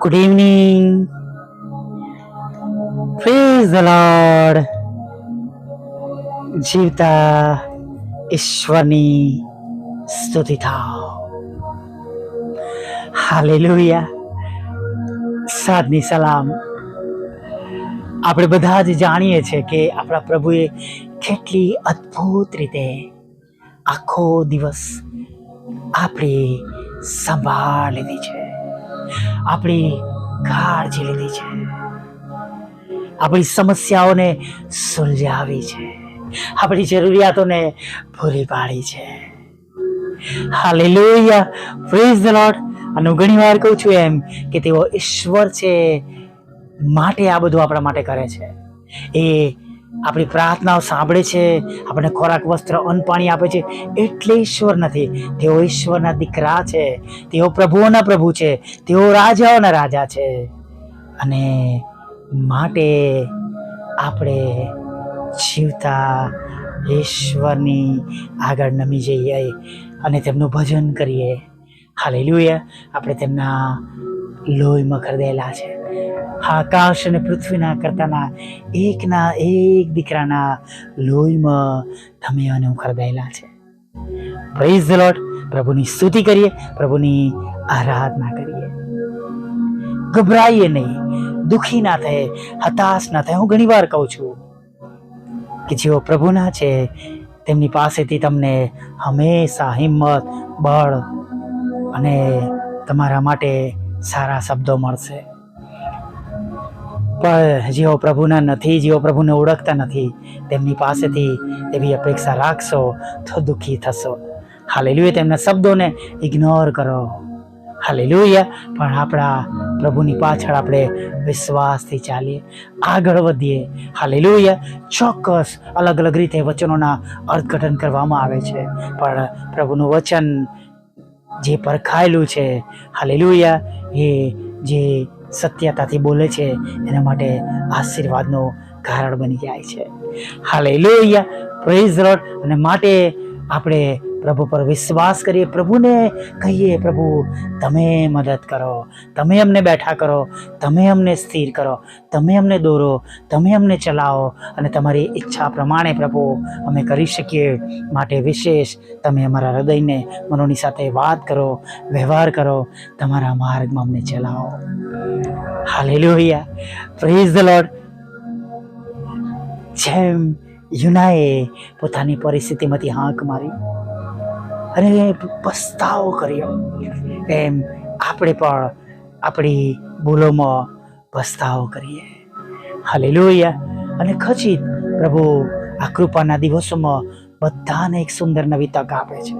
Good evening praise the Lord જીવતા ઈશ્વરની સ્તુતિ થાવ હાલેલુયા સાદની સલામ આપણે બધા જ જાણીએ છીએ કે આપણા પ્રભુએ કેટલી અદ્ભુત રીતે આખો દિવસ આપણી સંભાળ લીધી છે. આપણી કાળજી લીધી છે. આપણી સમસ્યાઓને સુલઝાવી છે. આપણી જરૂરિયાતોને પૂરી પાડી છે. હાલેલુયા. પ્રેઝ ધ લોર્ડ અને હું ઘણી વાર કહું છું એમ કે તેઓ ઈશ્વર છે માટે આ બધું આપણા માટે કરે છે. એ આપણી પ્રાર્થનાઓ સાંભળે છે, આપણને ખોરાક, વસ્ત્ર, અન્ન પાણી આપે છે. એટલે ઈશ્વર નથી. તેઓ ઈશ્વરના દીકરા છે. તેઓ પ્રભુઓના પ્રભુ છે. તેઓ રાજાઓના રાજા છે. અને માટે આપણે જીવતા ઈશ્વરની આગળ નમી જઈએ અને તેમનું ભજન કરીએ. હાલેલુયા. આપણે તેમના લોહીમાં ખરીદેલા છે. આકાશ અને પૃથ્વીના કરતાના એકના એક દીકરાના લોહીમાં તમે અને હું ખરદાયેલા છે પ્રેઝ ધ લોર્ડ પ્રભુની સ્તુતિ કરીએ પ્રભુની આરાધના કરીએ ગભરાઈએ નહીં દુખી ના થાય હતાશ ના થાય હું ઘણી વાર કહું છું કે જેઓ પ્રભુના છે તેમની પાસેથી તમને હંમેશા હિંમત બળ અને તમારા માટે સારા શબ્દો મળશે પણ જેઓ પ્રભુના નથી, જેઓ પ્રભુને ઓળખતા નથી. તેમની પાસેથી એવી અપેક્ષા રાખશો તો દુઃખી થશો. હાલેલુએ તેમના શબ્દોને ઇગ્નોર કરો. હાલેલુયા, પણ આપણા પ્રભુની પાછળ આપણે વિશ્વાસથી ચાલીએ, આગળ વધીએ. હાલેલુયા, ચોક્કસ અલગ અલગ રીતે વચનોના અર્થઘટન કરવામાં આવે છે, પણ પ્રભુનું વચન જે પરખાયેલું છે, હાલેલુયા, એ જે સત્યતાથી બોલે છે, એના માટે આશીર્વાદનો કારણ બની જાય છે. હાલેલુયા. પ્રેઝ લોર્ડ અને માટે આપણે પ્રભુ પર વિશ્વાસ કરીએ, પ્રભુને કહીએ, પ્રભુ, તમે મદદ કરો, તમે અમને બેઠા કરો, તમે અમને સ્થિર કરો, તમે અમને દોરો, તમે અમને ચલાવો અને તમારી ઈચ્છા પ્રમાણે પ્રભુ, અમે કરી શકીએ માટે વિશેષ તમે અમારા હૃદયને મનોની સાથે વાત કરો, વ્યવહાર કરો, તમારા માર્ગમાં અમને ચલાવો. હાલેલુયા. પ્રેઝ ધ લોર્ડ જેમ યુનાએ પોતાની પરિસ્થિતિમાંથી હાંક મારી અને પસ્તાવો કર્યો. એમ આપણે પણ આપણી ભૂલોમાં પસ્તાવો કરીએ. હાલેલુયા. અને ખચિત પ્રભુ આ કૃપાના દિવસોમાં બધાને એક સુંદર નવી તક આપે છે.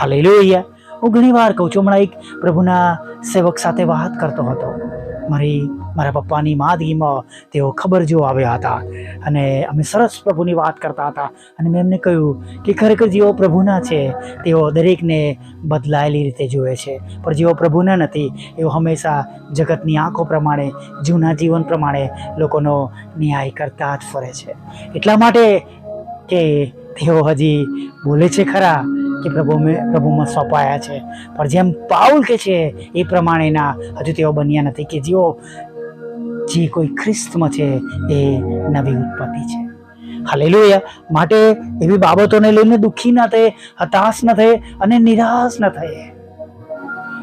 હાલેલુયા. હું ઘણી વાર કહું છું, હમણાં એક પ્રભુના સેવક સાથે વાત કરતો હતો. મારી મારા પપ્પાની માદગીમાં તેઓ ખબર જો આવ્યા હતા. અને અમે સરસ પ્રભુની વાત કરતા હતા. અને મેં એમને કહ્યું કે ખરેખર જેઓ પ્રભુના છે, તેઓ દરેકને બદલાયેલી રીતે જુએ છે. પણ જેઓ પ્રભુના નથી એઓ હંમેશા જગતની આંખો પ્રમાણે, જૂના જીવન પ્રમાણે લોકોનો ન્યાય કરતા જ ફરે છે. એટલા માટે કે તેઓ હજી બોલે છે ખરા કે પ્રભુ મેં પ્રભુમાં સોંપાયા છે. પણ જેમ પાઉલ કે છે, એ પ્રમાણેના હજુ તેઓ બન્યા નથી કે જેઓ જે કોઈ ખ્રિસ્તમાં છે એ નવી ઉત્પત્તિ છે. હાલેલુયા. માટે એવી બાબતોને લઈને દુઃખી ના થાય, હતાશ ન થાય અને નિરાશ ન થયે.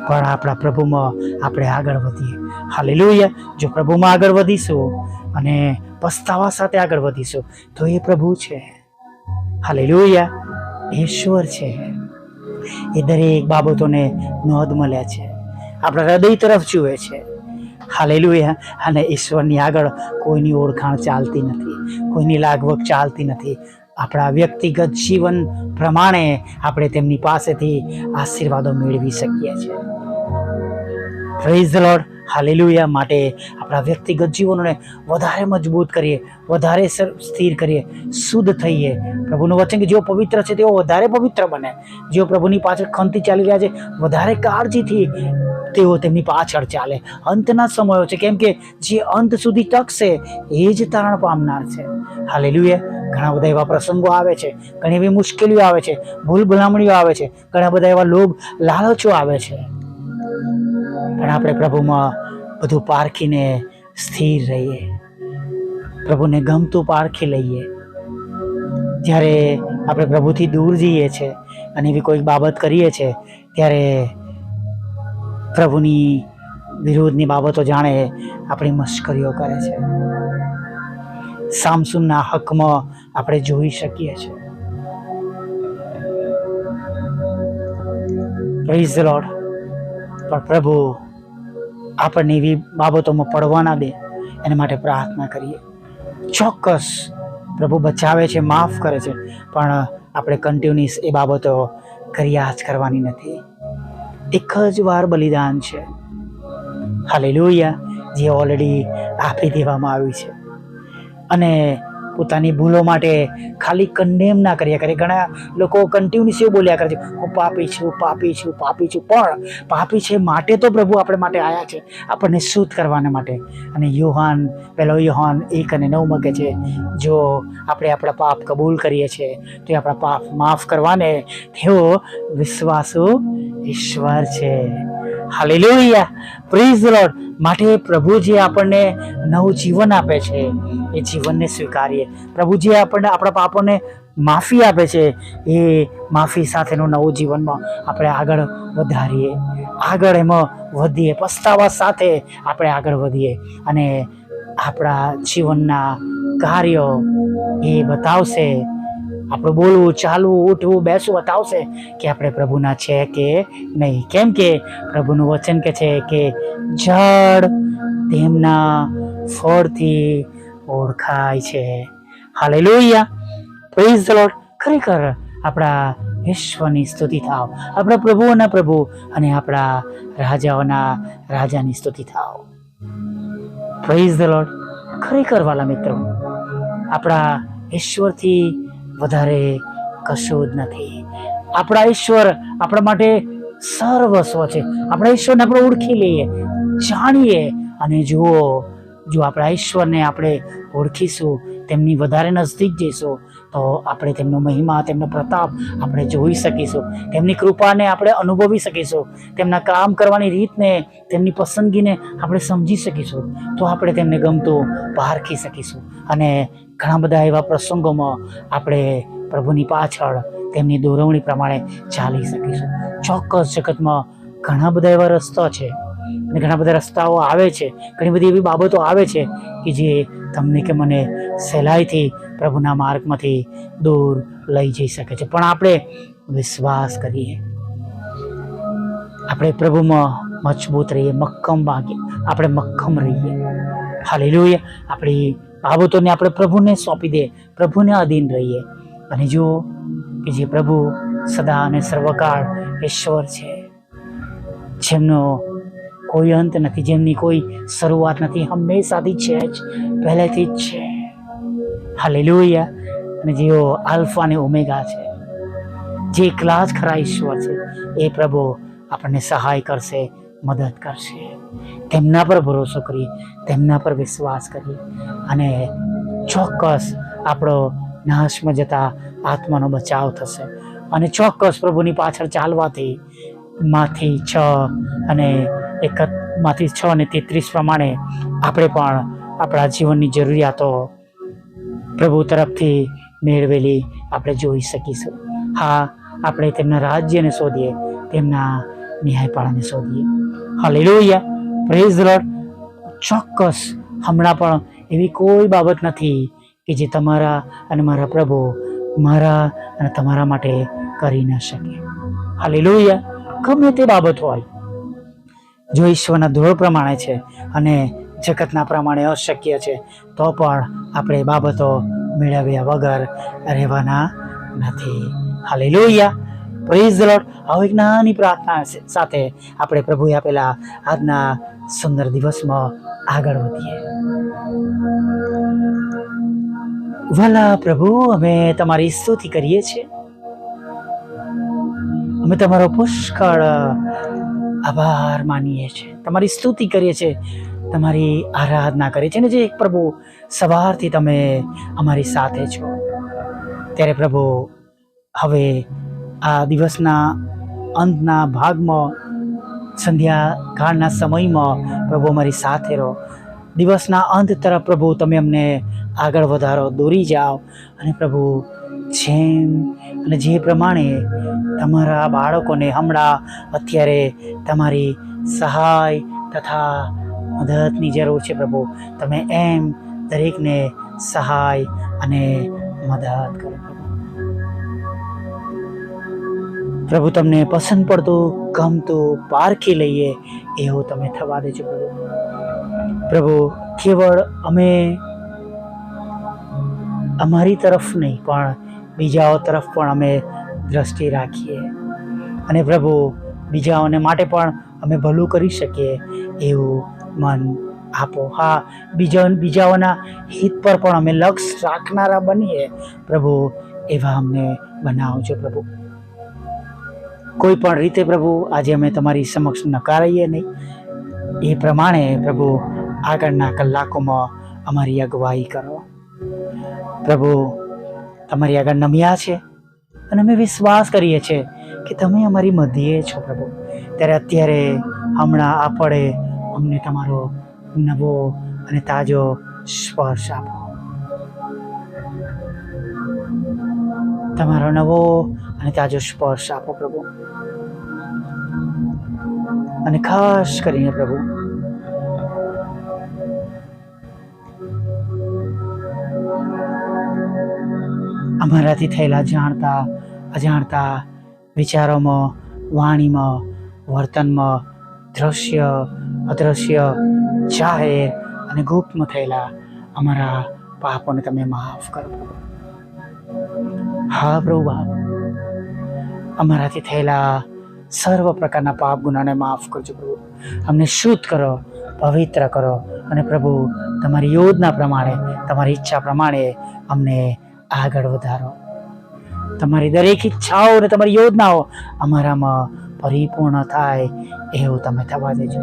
પણ આપણા પ્રભુમાં આપણે આગળ વધીએ. હાલેલુયા. જો પ્રભુમાં આગળ વધીશું અને પસ્તાવા સાથે આગળ વધીશું, તો એ પ્રભુ છે. હાલેલુયા. ઈશ્વર છે. એ દરેક બાબતોને નોંધ મળ્યા છે. આપણા હૃદય તરફ જુએ છે. હાલેલુયા. અને ઈશ્વરની આગળ કોઈની ઓળખાણ ચાલતી નથી, કોઈની લાગવગ ચાલતી નથી. આપણા વ્યક્તિગત જીવન પ્રમાણે આપણે તેમની પાસેથી આશીર્વાદો મેળવી શકીએ છીએ. Praise Lord hallelujah. માટે આપણા વ્યક્તિગત જીવનોને વધારે મજબૂત કરીએ, વધારે સ્થિર કરીએ, શુદ્ધ થઈએ. પ્રભુનું વચન કે જેઓ પવિત્ર છે તેઓ વધારે પવિત્ર બને. જેઓ પ્રભુની પાછળ ખંતી ચાલી રહ્યા છે, વધારે કાળજીથી તેઓ તેમની પાછળ ચાલે. અંતના સમયો છે, કેમ કે જે અંત સુધી ટકશે, એ જ તારણ પામનાર છે. હાલે ઘણા બધા એવા પ્રસંગો આવે છે, ઘણી એવી મુશ્કેલીઓ આવે છે, ભૂલ ભલામણીઓ આવે છે, ઘણા બધા એવા લોભ, લાલચો આવે છે. પણ આપણે પ્રભુમાં બધું પારખીને સ્થિર રહીએ. પ્રભુને ગમતું પારખી લઈએ. જ્યારે આપણે પ્રભુથી દૂર જઈએ છીએ અને એવી કોઈક બાબત કરીએ છીએ ત્યારે પ્રભુની વિરુદ્ધની બાબતો જાણે આપણી મશ્કરીઓ કરે છે. સામસુમના હકમાં આપણે જોઈ શકીએ છીએ. પ્રેઝ ધ પણ પ્રભુ, આપણને એવી બાબતોમાં પડવા ના દે, એના માટે પ્રાર્થના કરીએ. ચોક્કસ પ્રભુ બચાવે છે, માફ કરે છે, પણ આપણે કન્ટિન્યુઅસ એ બાબતો કર્યા જ કરવાની નથી. એક જ વાર બલિદાન છે. હાલેલુયા જે ઓલરેડી આપી દેવામાં આવ્યું છે. અને પોતાની ભૂલો માટે ખાલી કન્ડેમ ના કર્યા કરે. ઘણા લોકો કન્ટિન્યુઅસ બોલ્યા કરે છે, હું પાપી છું પાપી છું પાપી છું. પણ પાપી છે માટે તો પ્રભુ આપણે માટે આવ્યા છે, આપણને શુદ્ધ કરવાના માટે. અને યુહાન પહેલો યુહાન એક અને નવમાં કહે છે, જો આપણે આપણા પાપ કબૂલ કરીએ છીએ, તો એ આપણા પાપ માફ કરવાને તેઓ વિશ્વાસુ ઈશ્વર છે. હાલેલુયા પ્રીઝ લોર્ડ માટે પ્રભુજી આપણને નવું જીવન આપે છે. એ જીવનને સ્વીકારીએ. પ્રભુજી આપણને આપણા પાપોને માફી આપે છે. એ માફી સાથેનું નવું જીવનમાં આપણે આગળ વધારીએ. આગળ એમાં વધીએ. પસ્તાવા સાથે આપણે આગળ વધીએ. અને આપણા જીવનના કાર્યો એ બતાવશે. આપણું બોલવું, ચાલવું, ઉઠવું, બેસવું બતાવશે કે આપણે પ્રભુના છે કે નહીં. કેમ કે પ્રભુનું વચન કે છે કે જળ તેમના ફળથી ઓળખાય છે. હાલેલુયા. પ્રેઝ ધ લોટ ખરેખર આપણા ઈશ્વરની સ્તુતિ થાવ. આપણા પ્રભુઓના પ્રભુ અને આપણા રાજાઓના રાજાની સ્તુતિ થાવ. પ્રેઝ ધ લોર્ડ ખરેખર વાલા મિત્રો, આપણા ઈશ્વરથી વધારે કશું જ નથી. આપણા ઈશ્વર આપણા માટે સર્વસ્વ છે. આપણા ઈશ્વરને આપણે ઓળખી લઈએ, જાણીએ. અને જુઓ, જો આપણા ઈશ્વરને આપણે ઓળખીશું, તેમની વધારે નજીક જઈશું, તો આપણે તેમનો મહિમા, તેમનો પ્રતાપ આપણે જોઈ શકીશું. તેમની કૃપાને આપણે અનુભવી શકીશું. તેમના કામ કરવાની રીતને, તેમની પસંદગીને આપણે સમજી શકીશું. તો આપણે તેમને ગમતું પારખી શકીશું. અને ઘણા બધા એવા પ્રસંગોમાં આપણે પ્રભુની પાછળ તેમની દોરવણી પ્રમાણે ચાલી શકીશું. ચોક્કસ જગતમાં ઘણા બધા એવા રસ્તા છે અને ઘણા બધા રસ્તાઓ આવે છે. ઘણી બધી એવી બાબતો આવે છે કે જે તમને કે મને સહેલાઈથી પ્રભુના માર્ગમાંથી દૂર લઈ જઈ શકે છે. પણ આપણે વિશ્વાસ કરીએ. આપણે પ્રભુમાં મજબૂત રહીએ, મક્કમ વાગીએ. આપણે મક્કમ રહીએ. હાલેલુયા. આપણી બાબતોને આપણે પ્રભુને સોંપી દે, પ્રભુને અધીન રહીએ. અને જુઓ કે જે પ્રભુ સદા અને સર્વકાળ ઈશ્વર છે. જેમનો કોઈ અંત નથી, જેમની કોઈ શરૂઆત નથી, હંમેશાથી છે જ, પહેલેથી જ છે. હાલેલુયા. અને જેઓ આલ્ફા અને ઓમેગા છે, જે એકલા જ ખરા ઈશ્વર છે, એ પ્રભુ આપણને સહાય કરશે, મદદ કરશે. તેમના પર ભરોસો કરીએ, તેમના પર વિશ્વાસ કરીએ અને ચોક્કસ આપણો નાશમાં જતા આત્માનો બચાવ થશે. અને ચોક્કસ પ્રભુની પાછળ ચાલવાથી માંથી છ અને એક માંથી છ અને તેત્રીસ પ્રમાણે આપણે પણ આપણા જીવનની જરૂરિયાતો પ્રભુ તરફથી મેળવેલી આપણે જોઈ શકીશું. હા, આપણે તેમના રાજ્યને શોધીએ, તેમના ન્યાયપાળાને શોધીએ. હા હાલેલુયા. પ્રેઝ લોર્ડ ચોક્કસ, હમણાં પણ એવી કોઈ બાબત નથી કે જે તમારા અને મારા પ્રભુ મારા અને તમારા માટે કરી ન શકે. હાલેલુયા ગમે તે બાબત હોય. જો ઈશ્વરના ધોળ પ્રમાણે છે અને જગતના પ્રમાણે અશક્ય છે, તો પણ આપણે બાબતો મેળવ્યા વગર રહેવાના નથી. હાલેલુયા પ્રેઝ લોર્ડ આવો એક નાની પ્રાર્થના સાથે આપણે પ્રભુએ આપેલા આજના સુંદર દિવસમાં આગળ વધીએ. વાલા પ્રભુ, અમે તમારી સ્તુતિ કરીએ છીએ. અમે તમારો પુષ્કળ આભાર માનીએ છીએ. તમારી સ્તુતિ કરીએ છીએ. તમારી આરાધના કરીએ છીએ. ને જે પ્રભુ સવારથી તમે અમારી સાથે છો. ત્યારે પ્રભુ, હવે આ દિવસના અંતના ભાગમાં, સંધ્યા કાળના સમયમાં પ્રભુ અમારી સાથે રહો. દિવસના અંત તરફ પ્રભુ તમે અમને આગળ વધારો, દોરી જાઓ. અને પ્રભુ, જેમ અને જે પ્રમાણે તમારા બાળકોને હમણાં અત્યારે તમારી સહાય તથા મદદની જરૂર છે પ્રભુ, તમે એમ દરેકને સહાય અને મદદ કરો. પ્રભુ, તમને પસંદ પડતું ગમતું પારખી લઈએ, એવું તમે થવા દેજો પ્રભુ. પ્રભુ, કેવળ અમે અમારી તરફ નહીં, પણ બીજાઓ તરફ પણ અમે દ્રષ્ટિ રાખીએ. અને પ્રભુ, બીજાઓને માટે પણ અમે ભલું કરી શકીએ, એવું મન આપો. હા, બીજા, બીજાઓના હિત પર પણ અમે લક્ષ રાખનારા બનીએ. પ્રભુ, એવા અમને બનાવજો પ્રભુ. કોઈ પણ રીતે પ્રભુ, આજે અમે તમારી સમક્ષ નકારાઈએ નહીં. એ પ્રમાણે પ્રભુ, આગળના કલાકોમાં અમારી અગવાઈ કરો. પ્રભુ, તમારી આગળ નમ્યા છે અને અમે વિશ્વાસ કરીએ છીએ કે તમે અમારી મધ્યે છો પ્રભુ. ત્યારે અત્યારે હમણાં આપણે અમને તમારો નવો અને તાજો સ્પર્શ આપો. તમારો નવો અને તાજો સ્પર્શ આપો પ્રભુ. અને ખાસ કરીને પ્રભુ. અમારાથી થયેલા જાણતા, અજાણતા વિચારોમાં, વાણીમાં, વર્તનમાં, દ્રશ્ય, અદ્રશ્ય, જાહેર અને ગુપ્તમાં થયેલા અમારા પાપોને તમે માફ કરો. હા પ્રભુ બાપ અમારાથી થયેલા સર્વ પ્રકારના પાપ, ગુનાને માફ કરજો પ્રભુ. અમને શુદ્ધ કરો, પવિત્ર કરો અને પ્રભુ, તમારી યોજના પ્રમાણે, તમારી ઈચ્છા પ્રમાણે અમને આગળ વધારો. તમારી દરેક ઈચ્છાઓ અને તમારી યોજનાઓ અમારામાં પરિપૂર્ણ થાય એવું તમે થવા દેજો.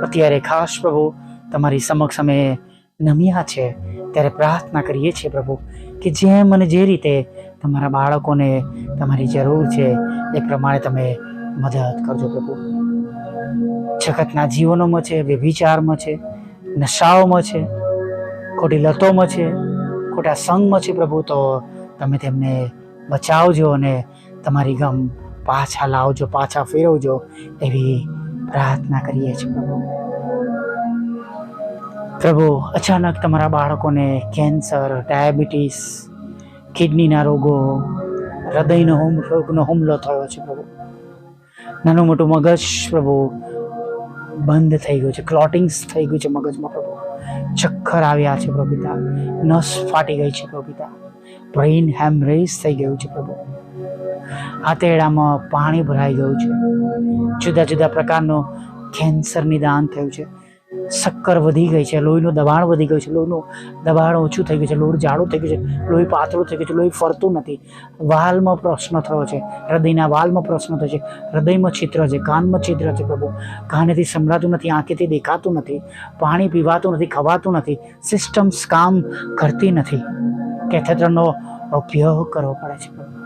અત્યારે ખાસ પ્રભુ, તમારી સમક્ષ અમે નમ્યા છે. ત્યારે પ્રાર્થના કરીએ છીએ પ્રભુ, કે જેમ અને જે રીતે તમારા બાળકોને તમારી જરૂર છે, એ પ્રમાણે તમે મદદ કરજો પ્રભુ. જગતના જીવનોમાં છે, વ્યભિચારમાં છે, નશાઓમાં છે, ખોટી લતોમાં છે, ખોટા સંગમાં છે પ્રભુ, તો તમે તેમને બચાવજો અને તમારી ગમ પાછા લાવજો, પાછા ફેરવજો એવી પ્રાર્થના કરીએ છીએ પ્રભુ. પ્રભુ, અચાનક તમારા બાળકોને કેન્સર, ડાયાબિટીસ કિડનીના રોગો, હૃદયનો હુમ, રોગનો હુમલો થયો છે પ્રભુ. નાનું મોટું મગજ પ્રભુ બંધ થઈ ગયું છે ક્લોટિંગ્સ થઈ ગયું છે મગજમાં પ્રભુ. ચક્કર આવ્યા છે પ્રભુતા નસ ફાટી ગઈ છે પ્રભુતા બ્રેઇન હેમરેજ થઈ ગયું છે પ્રભુ. આતેડામાં પાણી ભરાઈ ગયું છે. જુદા જુદા પ્રકારનો કેન્સર નિદાન થયું છે. શક્કર વધી ગઈ છે, લોહીનું દબાણ વધી ગયું છે, લોહીનું દબાણ ઓછું થઈ ગયું છે, લોહી જાડું થઈ ગયું છે, લોહી પાતળું થઈ ગયું છે, લોહી ફરતું નથી. વાલમાં પ્રશ્ન થયો છે, હૃદયના વાલમાં પ્રશ્ન થયો છે, હૃદયમાં છિદ્ર છે, કાનમાં છિદ્ર છે પ્રભુ. કાનેથી સંભળાતું નથી, આંખેથી દેખાતું નથી, પાણી પીવાતું નથી, ખવાતું નથી સિસ્ટમ્સ કામ કરતી નથી. કેથેટરનો ઉપયોગ કરવો પડે છે પ્રભુ.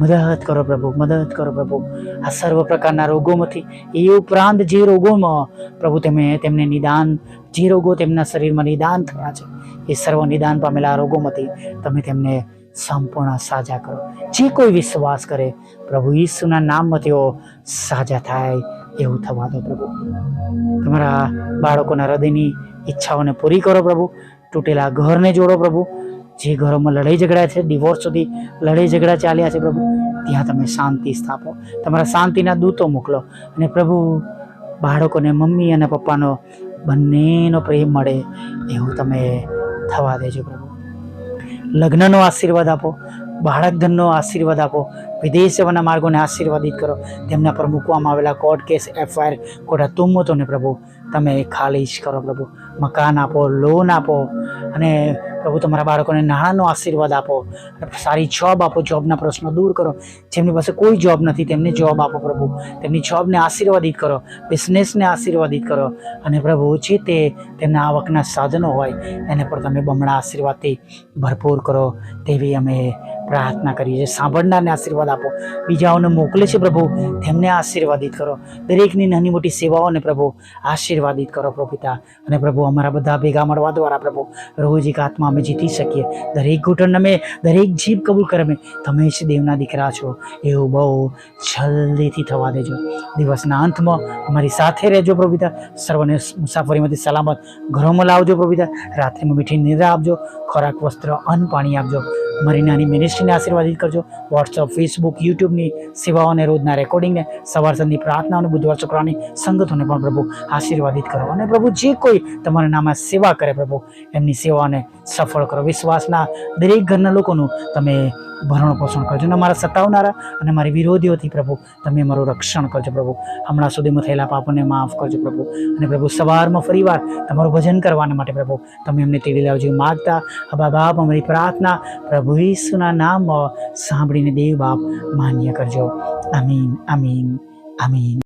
મદદ કરો પ્રભુ, મદદ કરો પ્રભુ. આ સર્વ પ્રકારના રોગોમાંથી, એ ઉપરાંત જે રોગોમાં પ્રભુ તમે તેમને નિદાન, જે રોગો તેમના શરીરમાં નિદાન થયા છે, એ સર્વ નિદાન પામેલા રોગોમાંથી તમે તેમને સંપૂર્ણ સાજા કરો. જે કોઈ વિશ્વાસ કરે, પ્રભુ ઈસુના નામમાં તેઓ સાજા થાય એવું થવા દો પ્રભુ. તમારા બાળકોના હૃદયની ઈચ્છાઓને પૂરી કરો પ્રભુ. તૂટેલા ઘરને જોડો પ્રભુ. જે ઘરોમાં લડાઈ ઝઘડા છે ડિવોર્સ સુધી લડાઈ ઝઘડા ચાલ્યા છે પ્રભુ, ત્યાં તમે શાંતિ સ્થાપો. તમારા શાંતિના દૂતો મોકલો અને પ્રભુ, બાળકોને, મમ્મી અને પપ્પાનો, બંનેનો પ્રેમ મળે એવું તમે થવા દેજો પ્રભુ. લગ્નનો આશીર્વાદ આપો બાળક ધનનો આશીર્વાદ આપો, વિદેશ જવાના માર્ગોને આશીર્વાદિત કરો. તેમના પર મૂકવામાં આવેલા કોર્ટ કેસ એફઆઈઆર કોટા તુમ્મતોને પ્રભુ, તમે ખાલી જ કરો પ્રભુ. મકાન આપો લોન આપો અને પ્રભુ, તમારા બાળકોને નાણાંનો આશીર્વાદ આપો. સારી જોબ આપો જોબના પ્રશ્નો દૂર કરો. જેમની પાસે કોઈ જોબ નથી, તેમને જોબ આપો પ્રભુ. તેમની જોબને આશીર્વાદિત કરો. બિઝનેસને આશીર્વાદિત કરો. અને પ્રભુ, જે તે તેમના આવકના સાધનો હોય, એને પર તમે બમણા આશીર્વાદથી ભરપૂર કરો. તેવી અમે પ્રાર્થના કરીએ છીએ. સાંભળનારને આશીર્વાદ આપો. બીજાઓને મોકલે છે પ્રભુ, તેમને આશીર્વાદિત કરો. દરેકની નાની મોટી સેવાઓને પ્રભુ આશીર્વાદિત કરો પ્રભુતા અને પ્રભુ અમારા બધા ભેગા મળવા દ્વારા પ્રભુ રોજ એક આત્મા અમે જીતી શકીએ. દરેક ઘૂંટણ અમે, દરેક જીભ કબૂલ કરે તમે જ દેવના દીકરા છો. એવું બહુ જલ્દીથી થવા દેજો. દિવસના અંતમાં અમારી સાથે રહેજો પ્રભુતા સર્વને મુસાફરીમાંથી સલામત ઘરોમાં લાવજો પ્રભુતા રાત્રિમાં મીઠી નિદ્રા આપજો. ખોરાક, વસ્ત્ર, અન્ન, પાણી આપજો. અમારી નાની મિનિસ્ટ્રીને આશીર્વાદિત કરજો. વોટ્સઅપ ફેસબુક યુટ્યુબની સેવાઓને રોજના રેકોર્ડિંગને સવાર સંધની પ્રાર્થના અને બુધવાર શુક્રવારની સંગતોને પણ પ્રભુ આશીર્વાદિત કરો. અને પ્રભુ જે કોઈ તમારા નામાં સેવા કરે પ્રભુ, એમની સેવાને સફળ કરો. વિશ્વાસના દરેક ઘરના લોકોનું તમે ભરણ પોષણ કરજો. અને મારા સતાવનારા અને મારી વિરોધીઓથી પ્રભુ તમે મારું રક્ષણ કરજો પ્રભુ. હમણાં સુધીમાં થયેલા પાપોને માફ કરજો પ્રભુ. અને પ્રભુ સવારમાં ફરીવાર તમારું ભજન કરવાના માટે પ્રભુ તમે એમને તેડી લાવજો. માગતા અબા બાપ, અમારી પ્રાર્થના પ્રભુ ઈસુના નામમાં સાંભળીને દેવ બાપ માન્ય કરજો. આમીન આમીન આમીન.